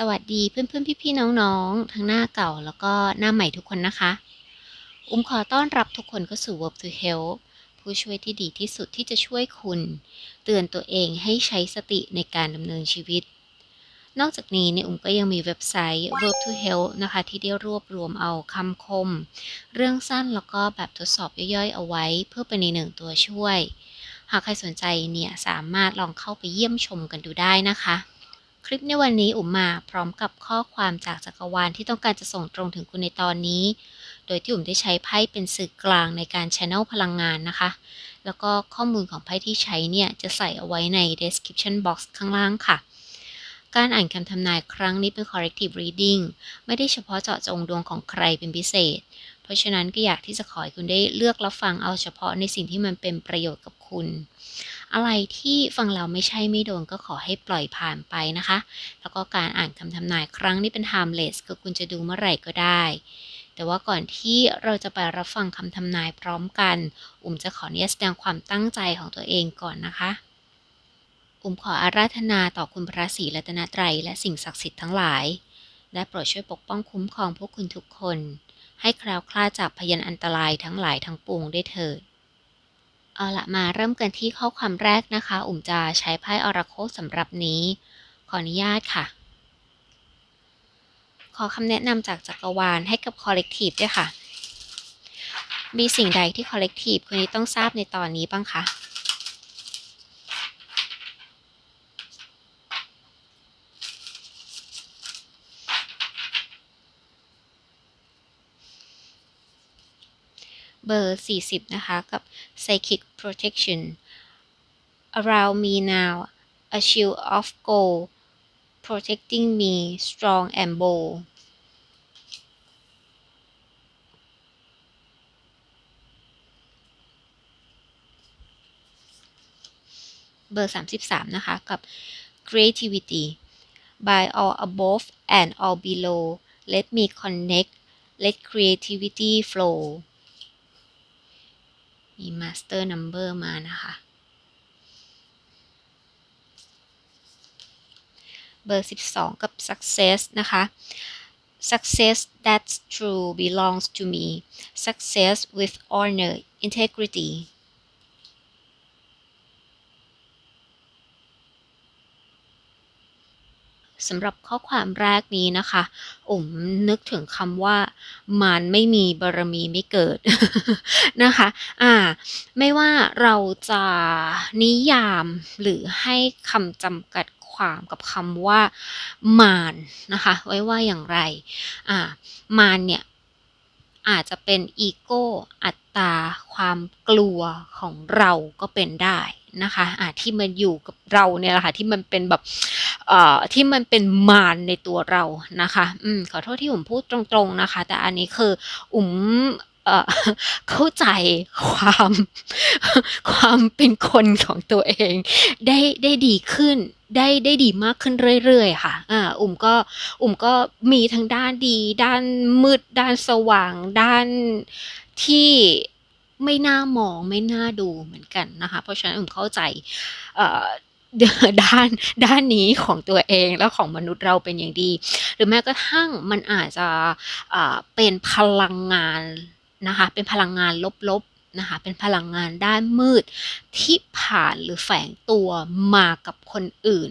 สวัสดีเพื่อนๆ พี่ๆ น้องๆ ทั้งหน้าเก่าแล้วก็หน้าใหม่ทุกคนนะคะ อุ้มขอต้อนรับทุกคนเข้าสู่ Verb to Help ผู้ช่วยที่ดีที่สุดที่จะช่วยคุณ เตือนตัวเองให้ใช้สติในการดำเนินชีวิต นอกจากนี้เนี่ยอุ้มก็ยังมีเว็บไซต์ Verb to Help นะคะ ที่ได้รวบรวมเอาคำคม เรื่องสั้นแล้วก็แบบทดสอบย่อยๆ เอาไว้ เพื่อเป็นในหนึ่งตัวช่วย หากใครสนใจเนี่ยสามารถลองเข้าไปเยี่ยมชมกันดูได้นะคะ คลิปในวันนี้อุ๋มมาพร้อมกับข้อความจากจักรวาลที่ต้องการจะส่งตรงถึงคุณในตอนนี้ โดยที่อุ๋มได้ใช้ไพ่เป็นสื่อกลางในการ channel พลังงานนะคะ แล้วก็ข้อมูลของไพ่ที่ใช้เนี่ยจะใส่เอาไว้ใน description box ข้างล่างค่ะ การอ่านคำทำนายครั้งนี้เป็น corrective reading ไม่ได้เฉพาะเจาะจงดวงของใครเป็นพิเศษ เพราะฉะนั้นก็อยากที่จะขอให้คุณได้เลือกรับฟังเอาเฉพาะในสิ่งที่มันเป็นประโยชน์กับคุณ อะไรที่ฟังเราไม่ใช่ไม่โดนก็ขอให้ปล่อยผ่านไปนะคะ แล้วก็การอ่านคำทำนายครั้งนี้เป็น timeless คือคุณจะดูเมื่อไหร่ก็ได้ แต่ว่าก่อนที่เราจะไปรับฟังคำทำนายพร้อมกัน อุ๋มจะขออนุญาตแสดงความตั้งใจของตัวเองก่อนนะคะอุ๋มขออาราธนาต่อคุณพระศรีรัตนตรัยและสิ่งศักดิ์สิทธิ์ทั้งหลายและโปรดช่วยปกป้องคุ้มครองพวกคุณทุกคน ให้แคล้วคลาดจากพยันอันตรายทั้งหลายทั้งปวงได้เถิด เอาละมาเริ่มกันที่ข้อความแรกนะคะ อุ่มจะใช้ไพ่ออราโคสำหรับนี้ ขออนุญาตค่ะ ขอคำแนะนำจากจักรวาลให้กับคอลเลกทีฟด้วยค่ะ มีสิ่งใดที่คอลเลกทีฟคนนี้ต้องทราบในตอนนี้บ้างคะ เบอร์ 40 นะคะ กับ Psychic Protection Around me now a shield of gold protecting me strong and bold เบอร์ 33 นะคะ กับ Creativity by all above and all below let me connect let creativity flow มี Master Number มานะคะ เบอร์ 12 กับ Success นะคะ Success that's true belongs to me Success with honor integrity สำหรับข้อความแรกนี้นะคะผมนึกถึงคำว่า มารไม่มีบารมีไม่เกิดนะคะ อ่า ไม่ว่าเราจะนิยามหรือให้คำจำกัดความกับคำว่า มารนะคะ ไว้ว่าอย่างไร อ่า มารเนี่ย อาจจะเป็นอีโก้อัตตา ความกลัวของเราก็เป็นได้นะคะอาที่มันอยู่กับเราเนี่ยแหละค่ะที่มันเป็นแบบเอ่อที่มันเป็นมารในตัวเรานะคะ อืมขอโทษที่ผมพูดตรงๆนะคะ แต่อันนี้คืออุ๋ม เข้าใจความความเป็นคนของตัวเอง ได้ได้ดีขึ้นได้ได้ดีมากขึ้นเรื่อยๆ ค่ะ อ่า อุ๋มก็ อุ๋มก็มีทั้งด้านดี ด้านมืด ด้านสว่าง ด้านที่ไม่น่ามอง ไม่น่าดูเหมือนกันนะคะ เพราะฉะนั้นอุ๋มเข้าใจด้านด้านนี้ของตัวเองและของมนุษย์เราเป็นอย่างดี หรือแม้กระทั่งมันอาจจะเป็นพลังงาน นะคะ เป็นพลังงานลบๆนะคะ เป็นพลังงานด้านมืดที่ผ่านหรือแฝงตัวมากับคนอื่น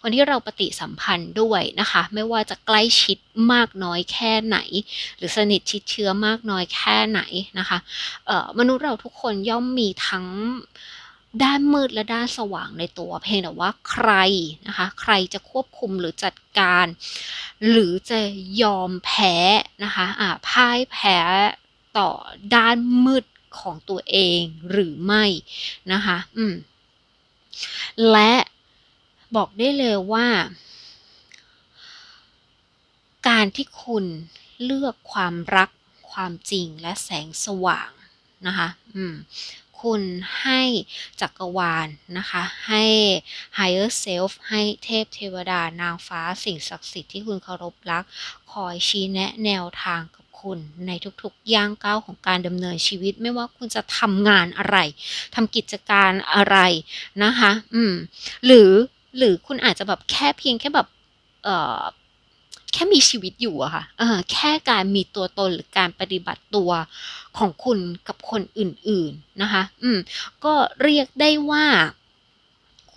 คนที่เราปฏิสัมพันธ์ด้วยนะคะ ไม่ว่าจะใกล้ชิดมากน้อยแค่ไหน หรือสนิทชิดเชื้อมากน้อยแค่ไหนนะคะมนุษย์เราทุกคนย่อมมีทั้งด้านมืดและด้านสว่างในตัว เพียงแต่ว่าใครนะคะ ใครจะควบคุมหรือจัดการ หรือจะยอมแพ้นะคะอ่าพ่ายแพ้ ต่อด้านมืดของตัวเองหรือไม่นะคะอืมและบอกได้เลยว่า การที่คุณเลือกความรักความจริงและแสงสว่างนะคะอืมคุณให้จักรวาลนะคะ ให้ higher self ให้เทพเทวดานางฟ้าสิ่งศักดิ์สิทธิ์ที่คุณเคารพรัก คอยชี้แนะแนวทางก คุณในทุกๆย่างก้าวของการดำเนินชีวิต ไม่ว่าคุณจะทำงานอะไรทำกิจการอะไรนะคะ อืม หรือหรือคุณอาจจะแบบแค่เพียงแค่แบบเอ่อแค่มีชีวิตอยู่อะค่ะเออแค่การมีตัวตนหรือการปฏิบัติตัวของคุณกับคนอื่นๆนะคะ อืม ก็เรียกได้ว่า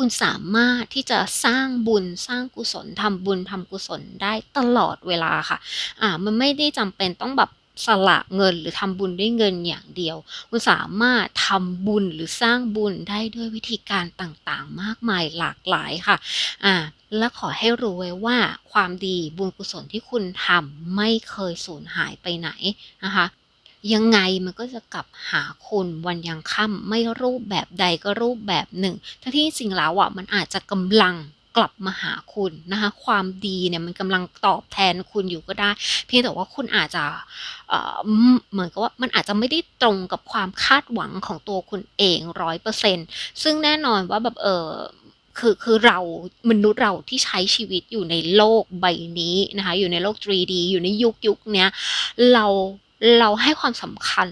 คุณสามารถที่จะสร้างบุญสร้างกุศลทำบุญทำกุศลได้ตลอดเวลาค่ะ อ่า มันไม่ได้จำเป็นต้องแบบสละเงินหรือทำบุญด้วยเงินอย่างเดียว คุณสามารถทำบุญหรือสร้างบุญได้ด้วยวิธีการต่างๆ มากมายหลากหลายค่ะ อ่า และขอให้รู้ไว้ว่าความดีบุญกุศลที่คุณทำไม่เคยสูญหายไปไหนนะคะ ยังไงมันก็จะกลับหาคุณวันยังค่ำไม่รูปแบบใดก็รูปแบบหนึ่ง ทั้งที่จริงแล้วอะมันอาจจะกำลังกลับมาหาคุณนะคะ ความดีเนี่ยมันกำลังตอบแทนคุณอยู่ก็ได้ เพียงแต่ว่าคุณอาจจะเอ่อเหมือนกับว่ามันอาจจะไม่ได้ตรงกับความคาดหวังของตัวคุณเองร้อยเปอร์เซ็นซึ่งแน่นอนว่าแบบเออคือคือเรามนุษย์เราที่ใช้ชีวิตอยู่ในโลกใบนี้นะคะ อยู่ในโลก 3D อยู่ในยุคยุคเนี้ยเรา เราให้ความสำคัญ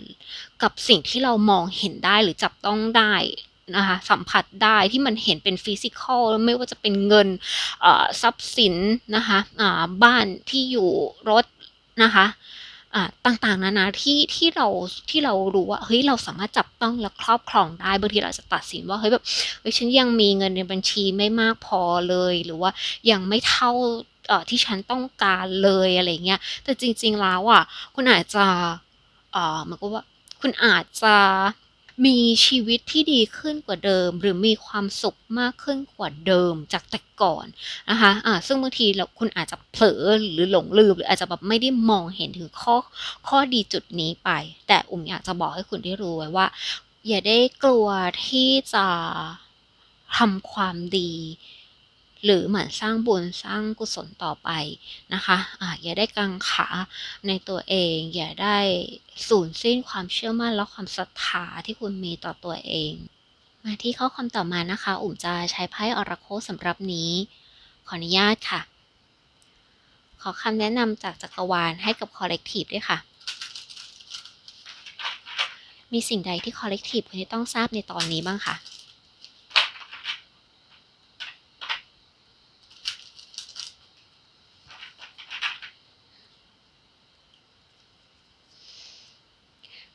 กับสิ่งที่เรามองเห็นได้หรือจับต้องได้นะคะสัมผัสได้ที่มันเห็นเป็นฟิสิกอลไม่ว่าจะเป็นเงินทรัพย์สินนะคะบ้านที่อยู่รถนะคะต่างๆนานาที่ที่เราที่เรารู้ว่าเฮ้ยเราสามารถจับต้องและครอบครองได้บางทีเราจะตัดสินว่าเฮ้ยแบบเฮ้ยฉันยังมีเงินในบัญชีไม่มากพอเลย หรือว่ายังไม่เท่า ที่ฉันต้องการเลยอะไรเงี้ย แต่จริง ๆ แล้วอะคุณอาจจะเออมันก็ว่าคุณอาจจะมีชีวิตที่ดีขึ้นกว่าเดิม หรือมีความสุขมากขึ้นกว่าเดิมจากแต่ก่อนนะคะะซึ่งบางทีเราคุณอาจจะเผลอหรือหลงลืม หรืออาจจะแบบไม่ได้มองเห็นถึงข้อข้อดีจุดนี้ไป แต่อุ่มอยากจะบอกให้คุณได้รู้ไว้ว่า อย่าได้กลัวที่จะทำความดี หรือเหมือนสร้างบุญสร้างกุศลต่อไปนะคะอะอย่าได้กังขาในตัวเอง อย่าได้สูญสิ้นความเชื่อมั่นและความศรัทธาที่คุณมีต่อตัวเอง มาที่ข้อความต่อมานะคะ อุ่มจะใช้ไพ่ออราโคสำหรับนี้ ขออนุญาตค่ะ ขอคำแนะนำจากจักรวาลให้กับคอลเลกทีฟด้วยค่ะมีสิ่งใดที่คอลเลกทีฟคุณต้องทราบในตอนนี้บ้างคะ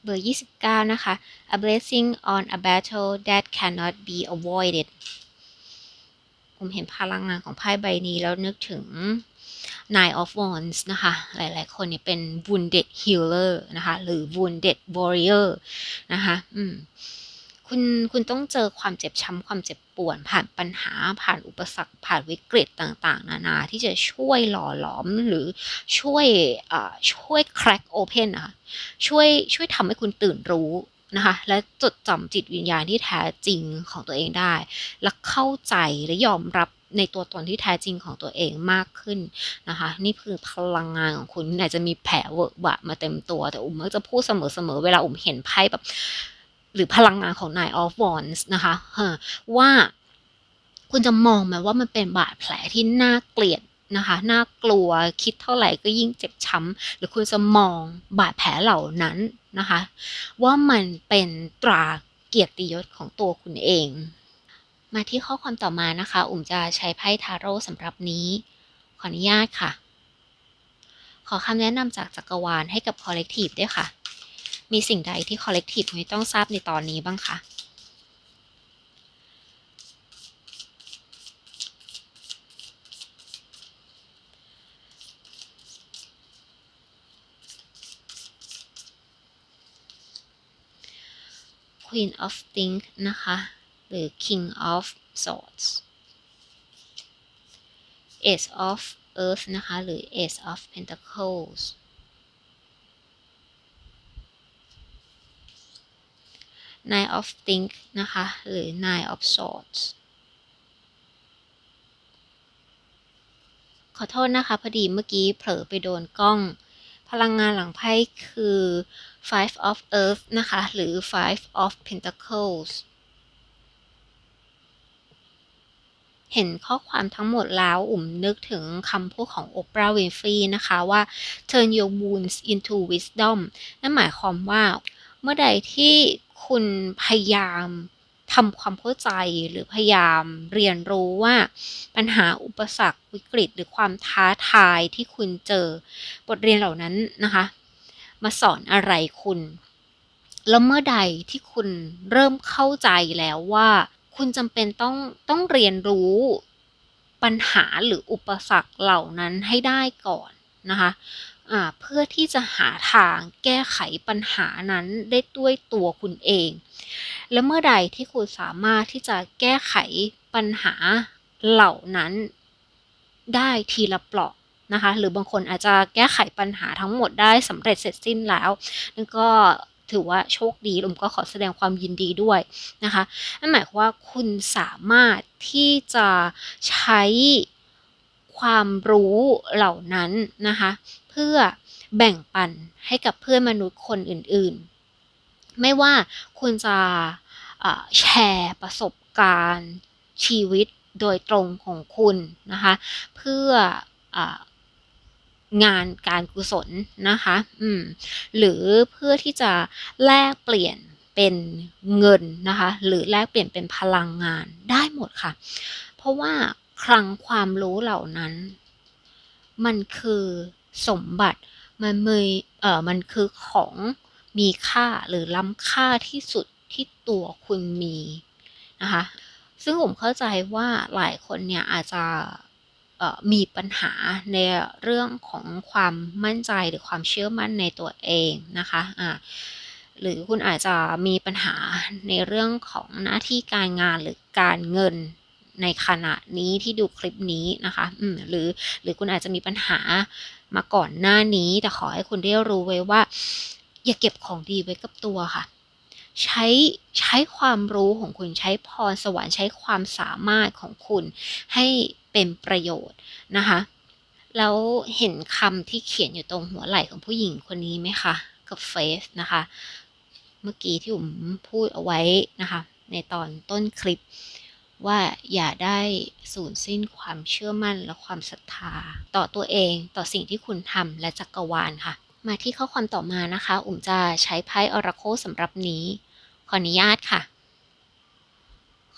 เบอร์ 29 นะคะ a blessing on a battle that cannot be avoided ผมเห็นพลังงานของไพ่ใบนี้แล้วนึกถึง Nine of Wands นะคะ หลายๆ คนเนี่ยเป็น wounded healer นะคะ หรือ wounded warrior นะคะ อืม คุณคุณต้องเจอความเจ็บช้ำความเจ็บปวดผ่านปัญหาผ่านอุปสรรค ผ่านวิกฤตต่างๆ นานาที่จะช่วยหล่อหลอมหรือช่วยช่วย crack open นะคะช่วยช่วยทำให้คุณตื่นรู้นะคะและจดจำจิตวิญญาณที่แท้จริงของตัวเองได้ และเข้าใจและยอมรับในตัวตนที่แท้จริงของตัวเองมากขึ้นนะคะ นี่คือพลังงานของคุณอาจจะมีแผลเวอะบะมาเต็มตัวแต่อุ้มมักจะพูดเสมอๆเวลาอุ้มเห็นไพ่แบบ หรือพลังงานของ Nine of Wands นะคะว่าคุณจะมองไหมว่ามันเป็นบาดแผลที่น่าเกลียดนะคะน่ากลัวคิดเท่าไหร่ก็ยิ่งเจ็บช้ำหรือคุณจะมองบาดแผลเหล่านั้นนะคะว่ามันเป็นตราเกียรติยศของตัวคุณเอง มาที่ข้อความต่อมานะคะ อุ่มจะใช้ไพ่ทาโร่สำหรับนี้ ขออนุญาตค่ะ ขอคำแนะนำจากจักรวาลให้กับคอลเลกทีฟด้วยค่ะ มีสิ่งใดที่ collective ไม่ต้องทราบในตอนนี้บ้างคะ Queen of Think นะคะ หรือ King of Swords Ace of Earth นะคะ หรือ Ace of Pentacles nine of think นะคะ หรือ nine of swords ขอโทษนะคะ พอดีเมื่อกี้เผลอไปโดนกล้อง พลังงานหลังไพ่คือ five of earth นะคะ หรือ five of pentacles เห็นข้อความทั้งหมดแล้วอุ่มนึกถึงคำพูดของโอปราห์วินฟรีนะคะว่า turn your wounds into wisdom นั่นหมายความว่า เมื่อใดที่ คุณพยายามทำความเข้าใจหรือพยายามเรียนรู้ว่า ปัญหาอุปสรรควิกฤต หรือความท้าทายที่คุณเจอบทเรียนเหล่านั้นนะคะ มาสอนอะไรคุณ แล้วเมื่อใดที่คุณเริ่มเข้าใจแล้วว่า คุณจำเป็นต้องต้องเรียนรู้ปัญหาหรืออุปสรรคเหล่านั้นให้ได้ก่อนนะคะ เพื่อที่จะหาทางแก้ไขปัญหานั้นได้ด้วยตัวคุณเอง และเมื่อใดที่คุณสามารถที่จะแก้ไขปัญหาเหล่านั้นได้ทีละเปลาะนะคะ หรือบางคนอาจจะแก้ไขปัญหาทั้งหมดได้สำเร็จเสร็จสิ้นแล้วนั่นก็ถือว่าโชคดีลุมก็ขอแสดงความยินดีด้วยนะคะนั่นหมายความว่าคุณสามารถที่จะใช้ความรู้เหล่านั้นนะคะ พื่อแบ่งปันให้กับเพื่อนมนุษย์คนอื่นๆ ไม่ว่าคุณจะแชร์ประสบการณ์ชีวิตโดยตรงของคุณนะคะเพื่องานการกุศลนะคะอืมหรือเพื่อที่จะแลกเปลี่ยนเป็นเงินนะคะหรือแลกเปลี่ยนเป็นพลังงานได้หมดค่ะ เพราะว่าคลังความรู้เหล่านั้น มันคือ สมบัติมันมีเอ่อมันคือของมีค่าหรือล้ำค่าที่สุดที่ตัวคุณมีนะคะซึ่งผมเข้าใจว่าหลายคนเนี่ยอาจจะมีปัญหาในเรื่องของความมั่นใจหรือความเชื่อมั่นในตัวเองนะคะะหรือคุณอาจจะมีปัญหาในเรื่องของหน้าที่การงานหรือการเงินในขณะนี้ที่ดูคลิปนี้นะคะ อืมหรือหรือคุณอาจจะมีปัญหา มาก่อนหน้านี้ แต่ขอให้คุณได้รู้ไว้ว่า อย่าเก็บของดีไว้กับตัวค่ะ ใช้ใช้ความรู้ของคุณใช้พรสวรรค์ใช้ความสามารถของคุณให้เป็นประโยชน์นะคะแล้วเห็นคำที่เขียนอยู่ตรงหัวไหล่ของผู้หญิงคนนี้ไหมคะกับเฟสนะคะ เมื่อกี้ที่ผมพูดเอาไว้นะคะ ในตอนต้นคลิป ว่าอย่าได้สูญสิ้นความเชื่อมั่นและความศรัทธา ต่อตัวเองต่อสิ่งที่คุณทำและจักรวาลค่ะ มาที่ข้อความต่อมานะคะ อุ่มจะใช้ไพ่อราโคสำหรับนี้ ขออนุญาตค่ะ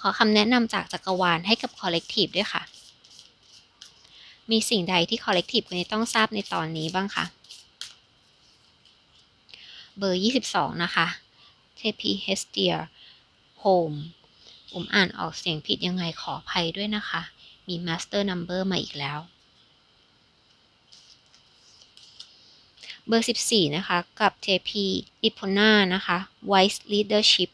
ขอคำแนะนำจากจักรวาลให้กับคอลเลกทีฟด้วยค่ะ มีสิ่งใดที่คอลเลกทีฟควรต้องทราบในตอนนี้บ้างคะเบอร์ 22 นะคะเทพีเฮสเตียโฮม ผมอ่านออกเสียงผิดยังไงขออภัยด้วยนะคะ มี Master Number มาอีกแล้ว เบอร์ 14 นะคะ กับ JP i p o n a นะคะ Wise Leadership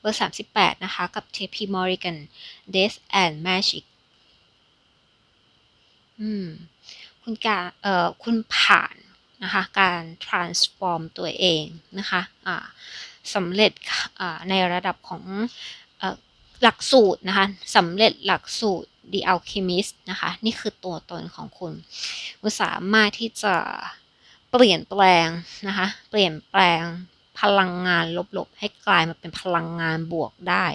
เบอร์ 38 นะคะ กับ JP Morgan Death and Magic อืม คุณกาเอ่อ คุณผ่าน นะคะ การ transform ตัวเองนะคะะสำเร็จในระดับของหลักสูตรนะคะสำเร็จหลักสูตร The Alchemist นะคะ นี่คือตัวตนของคุณ คุณสามารถที่จะเปลี่ยนแปลงนะคะ เปลี่ยนแปลงพลังงานลบๆ ให้กลายมาเป็นพลังงานบวกได้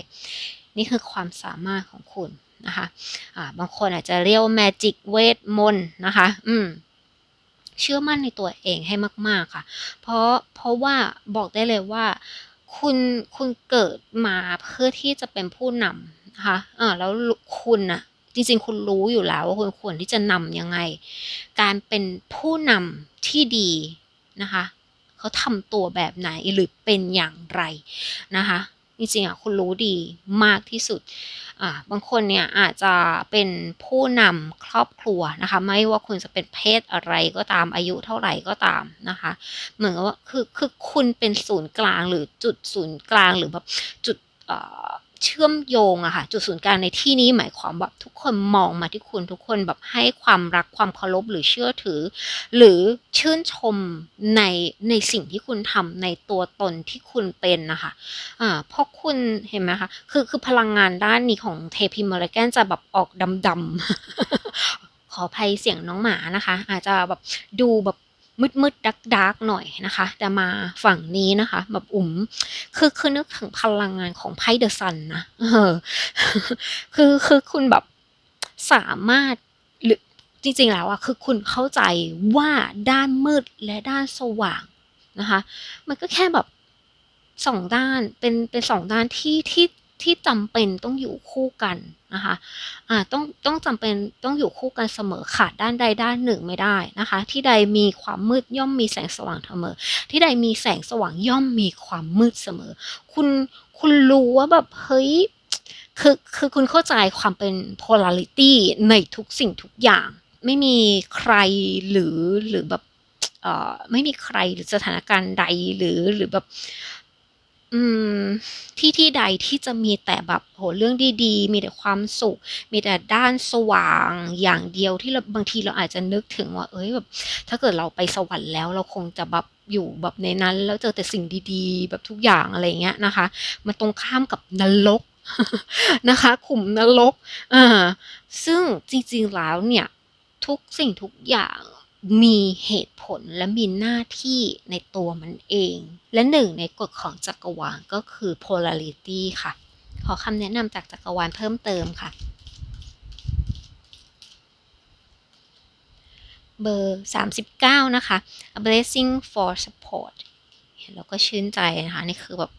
นี่คือความสามารถของคุณนะคะะบางคนอาจจะเรียกว่า magic เวทมนต์นะคะ อืม เชื่อมั่นในตัวเองให้มาก ๆค่ะ เพราะเพราะว่าบอกได้เลยว่า คุณคุณเกิดมาเพื่อที่จะเป็นผู้นำนะคะอ่าแล้วคุณอะจริงๆ คุณรู้อยู่แล้วว่าคุณควรที่จะนำยังไง การเป็นผู้นำที่ดีนะคะเขาทำตัวแบบไหนหรือเป็นอย่างไรนะคะ จริงๆอะคุณรู้ดีมากที่สุดอ่าบางคนเนี่ยอาจจะเป็นผู้นำครอบครัวนะคะไม่ว่าคุณจะเป็นเพศอะไรก็ตามอายุเท่าไหร่ก็ตามนะคะเหมือนกับว่าคือคือคุณเป็นศูนย์กลางหรือจุดศูนย์กลางหรือแบบจุด เชื่อมโยงอะค่ะจุดศูนย์กลางในที่นี้หมายความแบบทุกคนมองมาที่คุณทุกคนแบบให้ความรักความเคารพหรือเชื่อถือ หรือชื่นชมในในสิ่งที่คุณทำในตัวตนที่คุณเป็นนะคะอ่าเพราะคุณเห็นไหมคะคือคือพลังงานด้านนี้ของเทพิมอร์แกนจะแบบออกดำๆขออภัยเสียงน้องหมานะคะ อาจจะแบบดูแบบ มืดมืดดักดักหน่อยนะคะ แต่มาฝั่งนี้นะคะ แบบอุ่มคือคือนึกถึงพลังงานของไพ่เดอะซันนะเออคือคือคุณแบบสามารถหรือจริงๆแล้วอะคือคุณเข้าใจว่าด้านมืดและด้านสว่างนะคะ มันก็แค่แบบสองด้านเป็นเป็นสองด้านที่ที่ ที่จำเป็นต้องอยู่คู่กันนะคะอ่าต้องต้องจำเป็นต้องอยู่คู่กันเสมอขาดด้านใดด้านหนึ่งไม่ได้นะคะ ที่ใดมีความมืดย่อมมีแสงสว่างเสมอ ที่ใดมีแสงสว่างย่อมมีความมืดเสมอ คุณคุณรู้ว่าแบบเฮ้ยคือคือคุณเข้าใจความเป็น polarity ในทุกสิ่งทุกอย่าง ไม่มีใครหรือหรือแบบเอ่อไม่มีใครหรือสถานการณ์ใดหรือหรือแบบ อืมที่ที่ใดที่จะมีแต่แบบโหเรื่องดีๆ มีแต่ความสุข มีแต่ด้านสว่างอย่างเดียวที่เราบางทีเราอาจจะนึกถึงว่า เอ้ยแบบ ถ้าเกิดเราไปสวรรค์แล้วเราคงจะแบบอยู่แบบในนั้น แล้วเจอแต่สิ่งดีๆ แบบทุกอย่างอะไรเงี้ยนะคะ มันตรงข้ามกับนรกนะคะขุมนรกอ่าซึ่งจริงๆแล้วเนี่ย ทุกสิ่งทุกอย่าง มีเหตุผลและมีหน้าที่ในตัวมันเอง และหนึ่งในกฎของจักรวาลก็คือ polarity ค่ะ ขอคำแนะนำจากจักรวาลเพิ่มเติมค่ะ เบอร์ 39 นะคะ a blessing for support เห็นแล้วก็ชื่นใจนะคะ นี่คือแบบ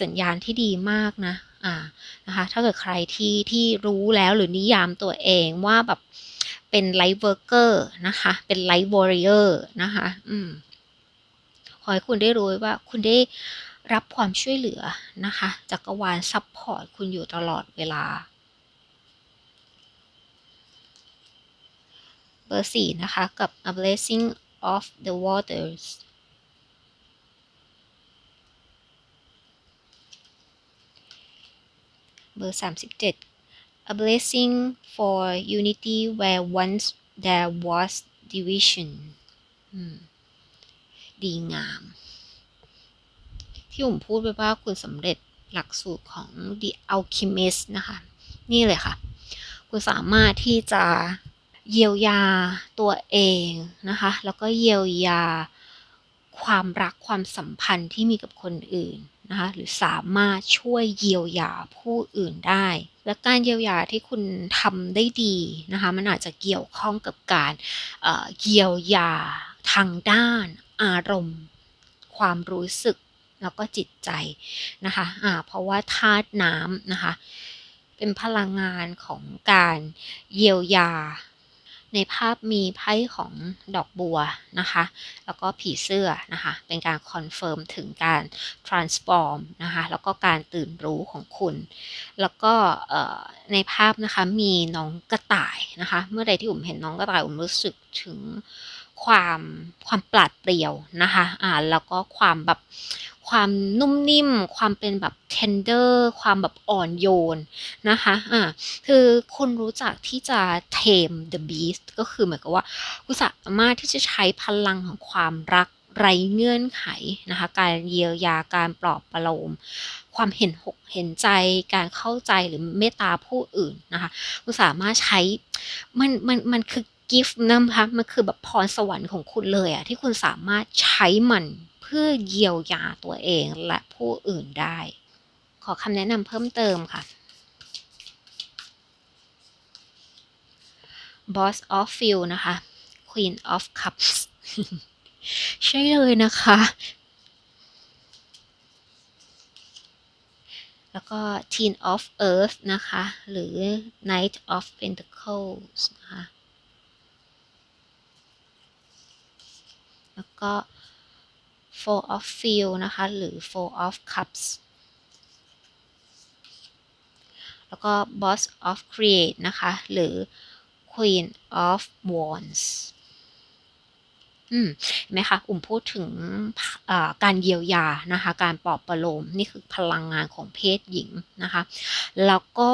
สัญญาณที่ดีมากนะอ่านะคะถ้าเกิดใครที่ที่รู้แล้วหรือนิยามตัวเองว่าแบบ เป็นไลฟ์เวิร์กเกอร์นะคะ เป็นไลฟ์วอริเออร์นะคะ อืมขอให้คุณได้รู้ว่าคุณได้รับความช่วยเหลือนะคะจักรวาลซัพพอร์ตคุณอยู่ตลอดเวลา เบอร์สี่นะคะกับ a blessing of the waters เบอร์สามสิบเจ็ด a blessing for unity where once there was division ดีงาม ที่ผมพูดไปว่าคุณสำเร็จหลักสูตรของ The Alchemist นะคะ นี่เลยค่ะ คุณสามารถที่จะเยียวยาตัวเองนะคะ แล้วก็เยียวยาความรักความสัมพันธ์ที่มีกับคนอื่น นะคะหรือสามารถช่วยเยียวยาผู้อื่นได้ และการเยียวยาที่คุณทำได้ดีนะคะมันอาจจะเกี่ยวข้องกับการเเยียวยาทางด้านอารมณ์ ความรู้สึกแล้วก็จิตใจนะคะะเพราะว่าธาตุน้ำนะคะเป็นพลังงานของการเยียวยา ในภาพมีไพ่ของดอกบัวนะคะ แล้วก็ผีเสื้อนะคะ เป็นการคอนเฟิร์มถึงการ transform นะคะ แล้วก็การตื่นรู้ของคุณ แล้วก็ในภาพนะคะมีน้องกระต่ายนะคะ เมื่อใดที่ผมเห็นน้องกระต่ายผมรู้สึกถึงความความปราดเปรียวนะคะ อ่า แล้วก็ความแบบ ความนุ่มนิ่ม ความเป็นแบบ tender ความแบบอ่อนโยนนะคะอ่าคือคุณรู้จักที่จะ tame the beast ก็คือเหมือนกับว่าคุณสามารถที่จะใช้พลังของความรักไรเงื่อนไขนะคะ การเยียวยาการปลอบประโลม ความเห็นหกเห็นใจการเข้าใจหรือเมตตาผู้อื่นนะคะคุณสามารถใช้มันมันมันคือกิฟต์นะคะมันคือแบบพรสวรรค์ของคุณเลยอะที่คุณสามารถใช้มัน พื่อเยียวยาตัวเองและผู้อื่นได้ ขอคำแนะนำเพิ่มเติมค่ะ Boss of f i e l นะคะ Queen of Cups ใช่เลยนะคะ แล้วก็ Teen of Earth นะคะ หรือ Knight of Pentacles นะคะ แล้วก็ four of f i e l นะคะ หรือ four of cups แล้วก็ boss of create นะคะ หรือ queen of wands อืมเห็นไหมคะอุ่มพูดถึงการเยียวยานะคะ การปลอบประโลม นี่คือพลังงานของเพศหญิงนะคะ แล้วก็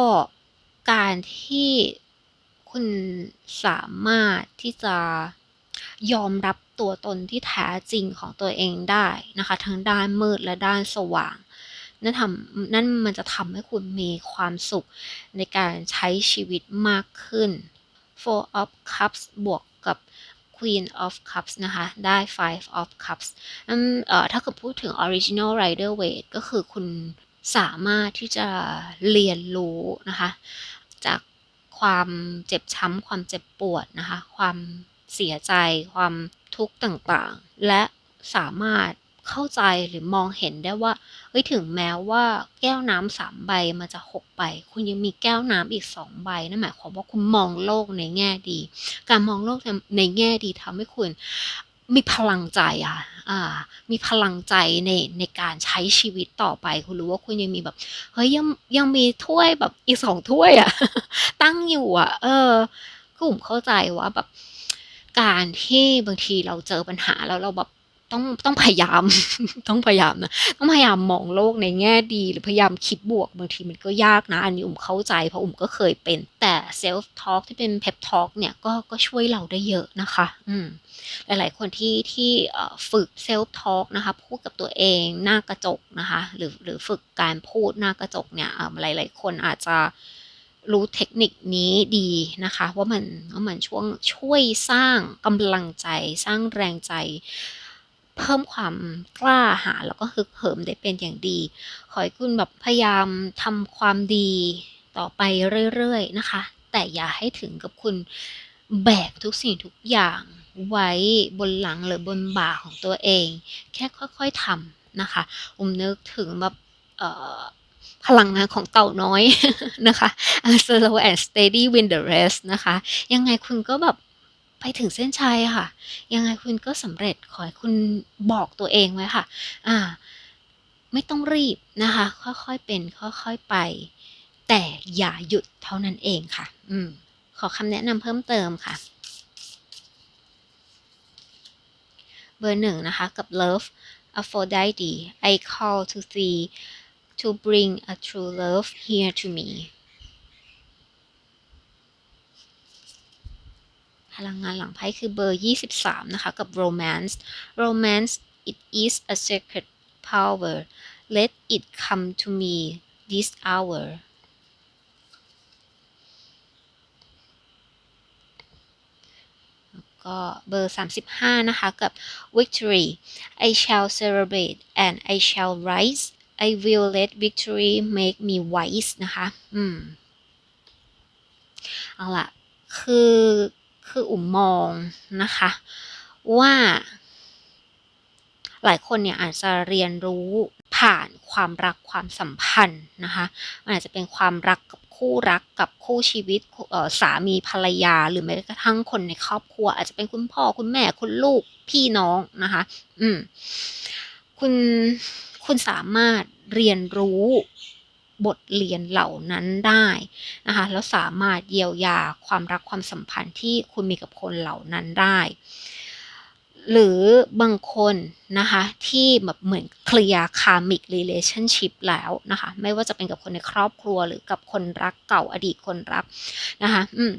การที่คุณสามารถที่จะ ยอมรับตัวตนที่แท้จริงของตัวเองได้นะคะ ทั้งด้านมืดและด้านสว่าง นั่นทำนั่นมันจะทำให้คุณมีความสุขในการใช้ชีวิตมากขึ้น Four of Cups บวกกับ Queen of Cups นะคะ ได้ Five of Cups นั่นถ้าเกิดพูดถึง Original Rider Waite ก็คือคุณสามารถที่จะเรียนรู้นะคะ จากความเจ็บช้ำความเจ็บปวดนะคะ ความ เสียใจความทุกข์ต่างๆ และสามารถเข้าใจหรือมองเห็นได้ว่าเฮ้ยถึงแม้ว่าแก้วน้ำสามใบมันจะหกไปคุณยังมีแก้วน้ำอีกสองใบนั่นหมายความว่าคุณมองโลกในแง่ดี การมองโลกในแง่ดีทำให้คุณมีพลังใจอะอ่า มีพลังใจในในการใช้ชีวิตต่อไป คุณรู้ว่าคุณยังมีแบบ เฮ้ยยังยังมีถ้วยแบบอีกสองถ้วยอะตั้งอยู่อะเออ กลุ่มเข้าใจว่าแบบ การที่บางทีเราเจอปัญหาแล้วเราแบบต้องต้องพยายาม ต้องพยายามนะต้องพยายามมองโลกในแง่ดี หรือพยายามคิดบวกบางทีมันก็ยากนะ อันนี้อุ่มเข้าใจเพราะอุ่มก็เคยเป็น แต่เซลฟ์ทอล์กที่เป็นเพปทอล์กเนี่ยก็ก็ช่วยเราได้เยอะนะคะ อืมหลายๆคนที่ที่ฝึกเซลฟ์ทอล์กนะคะพูดกับตัวเองหน้ากระจกนะคะ หรือหรือฝึกการพูดหน้ากระจกเนี่ยหลายๆคนอาจจะ รู้เทคนิคนี้ดีนะคะ ว่ามันว่ามันช่วงช่วยสร้างกำลังใจสร้างแรงใจ เพิ่มความกล้าหาญแล้วก็ฮึกเหิมได้เป็นอย่างดี ขอให้คุณแบบพยายามทำความดีต่อไปเรื่อยๆนะคะ แต่อย่าให้ถึงกับคุณแบกทุกสิ่งทุกอย่างไว้บนหลังหรือบนบ่าของตัวเอง แค่ค่อยๆทำนะคะ อุ้มนึกถึงแบบ พลังงานของเต่าน้อยนะคะ slow and steady win the rest นะคะ ยังไงคุณก็แบบไปถึงเส้นชัยค่ะ ยังไงคุณก็สำเร็จขอให้คุณบอกตัวเองไว้ค่ะ อ่า ไม่ต้องรีบนะคะ ค่อยๆเป็น ค่อยๆไป แต่อย่าหยุดเท่านั้นเองค่ะ อืม ขอคำแนะนำเพิ่มเติมค่ะ เบอร์หนึ่งนะคะ กับ love Aphrodite I call to see to bring a true love here to me พลังงานหลังไพ่คือเบอร์ 23 นะคะ กับ romance romance it is a sacred power let it come to me this hour ก็เบอร์ 35 นะคะ กับ victory I shall celebrate and I shall rise I will let victory make me wise นะคะ อืม เอาล่ะคือ คืออุ่มมองนะคะ ว่า หลายคนเนี่ยอาจจะเรียนรู้ผ่านความรักความสัมพันธ์นะคะ มันอาจจะเป็นความรักกับคู่รักกับคู่ชีวิตสามีภรรยา หรือแม้กระทั่งคนในครอบครัว อาจจะเป็นคุณพ่อคุณแม่คุณลูกพี่น้องนะคะ อืม คุณ คุณสามารถเรียนรู้บทเรียนเหล่านั้นได้นะคะแล้วสามารถเยียวยาความรักความสัมพันธ์ที่คุณมีกับคนเหล่านั้นได้ หรือบางคนนะคะที่แบบเหมือนเคลียร์คามิกเรเลชั่นชิพแล้วนะคะไม่ว่าจะเป็นกับคนในครอบครัวหรือกับคนรักเก่าอดีตคนรักนะคะอืม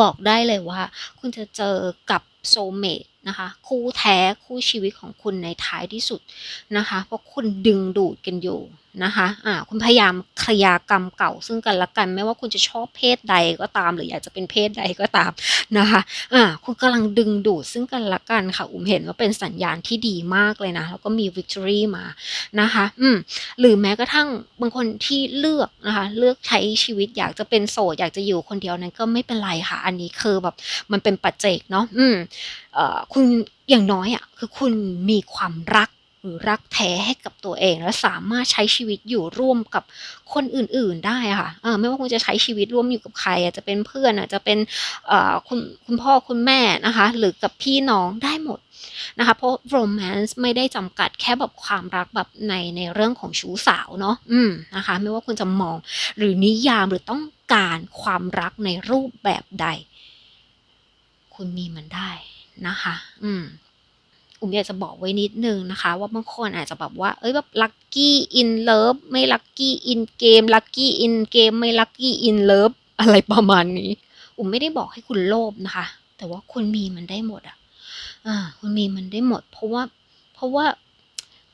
บอกได้เลยว่า คุณจะเจอกับโซเมต นะคะ คู่แท้คู่ชีวิตของคุณในท้ายที่สุดนะคะ เพราะคุณดึงดูดกันอยู่นะคะอ่าคุณพยายามเคลียร์กรรมเก่าซึ่งกันและกัน ไม่ว่าคุณจะชอบเพศใดก็ตาม หรืออยากจะเป็นเพศใดก็ตามนะคะอ่าคุณกำลังดึงดูดซึ่งกันและกันค่ะ อุ้มเห็นว่าเป็นสัญญาณที่ดีมากเลยนะ แล้วก็มีวิกตอรี่มานะคะอืมหรือแม้กระทั่งบางคนที่เลือกนะคะ เลือกใช้ชีวิตอยากจะเป็นโสดอยากจะอยู่คนเดียวนั้นก็ไม่เป็นไรค่ะ อันนี้คือแบบมันเป็นปัจเจกเนาะอืมเอ่อคุณอย่างน้อยอะ่ะคือคุณมีความรัก หรือรักแท้ให้กับตัวเอง และสามารถใช้ชีวิตอยู่ร่วมกับคนอื่น ๆ ได้ค่ะเออไม่ว่าคุณจะใช้ชีวิตร่วมอยู่กับใครอาจจะเป็นเพื่อนอาจจะเป็นเอ่อคุณคุณพ่อคุณแม่นะคะ หรือกับพี่น้องได้หมดนะคะเพราะโรแมนต์ไม่ได้จำกัดแค่แบบความรักแบบในในเรื่องของชู้สาวเนาะอืมนะคะไม่ว่าคุณจะมองหรือนิยามหรือต้องการความรักในรูปแบบใด คุณมีมันได้นะคะ อืม อุ้มอยากจะบอกไว้นิดนึงนะคะ ว่าบางคนอาจจะแบบว่า เอ้ยแบบลัคกี้อินเลิฟไม่ลัคกี้อินเกมลัคกี้อินเกมไม่ลัคกี้อินเลิฟอะไรประมาณนี้ อุ้มไม่ได้บอกให้คุณโลภนะคะ แต่ว่าคุณมีมันได้หมดอะอ่าคุณมีมันได้หมด เพราะว่า เพราะว่า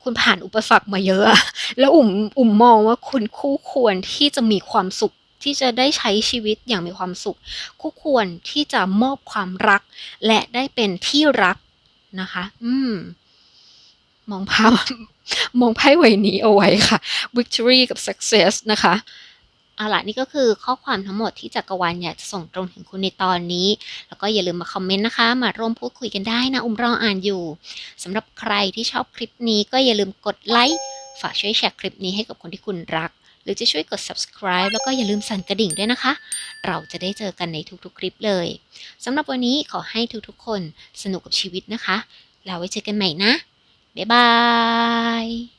คุณผ่านอุปสรรคมาเยอะอะ แล้วอุ่มอุ่มมองว่าคุณคู่ควรที่จะมีความสุขที่จะได้ใช้ชีวิตอย่างมีความสุข คู่ควรที่จะมอบความรัก และได้เป็นที่รัก นะคะ อืม มองภาพมองไพ่ใบนี้เอาไว้ค่ะ victory กับ success นะคะเอาล่ะนี่ก็คือข้อความทั้งหมดที่จักรวาลอยากจะส่งตรงถึงคุณในตอนนี้ แล้วก็อย่าลืมมาคอมเมนต์นะคะ มาร่วมพูดคุยกันได้นะ อุ้มรออ่านอยู่สำหรับใครที่ชอบคลิปนี้ก็อย่าลืมกดไลค์ฝากช่วยแชร์คลิปนี้ให้กับคนที่คุณรัก หรือจะช่วยกด subscribe แล้วก็อย่าลืมสั่นกระดิ่งด้วยนะคะ เราจะได้เจอกันในทุกๆ คลิปเลยสำหรับวันนี้ขอให้ทุกๆ คนสนุกกับชีวิตนะคะแล้วไว้เจอกันใหม่นะ บ๊ายบาย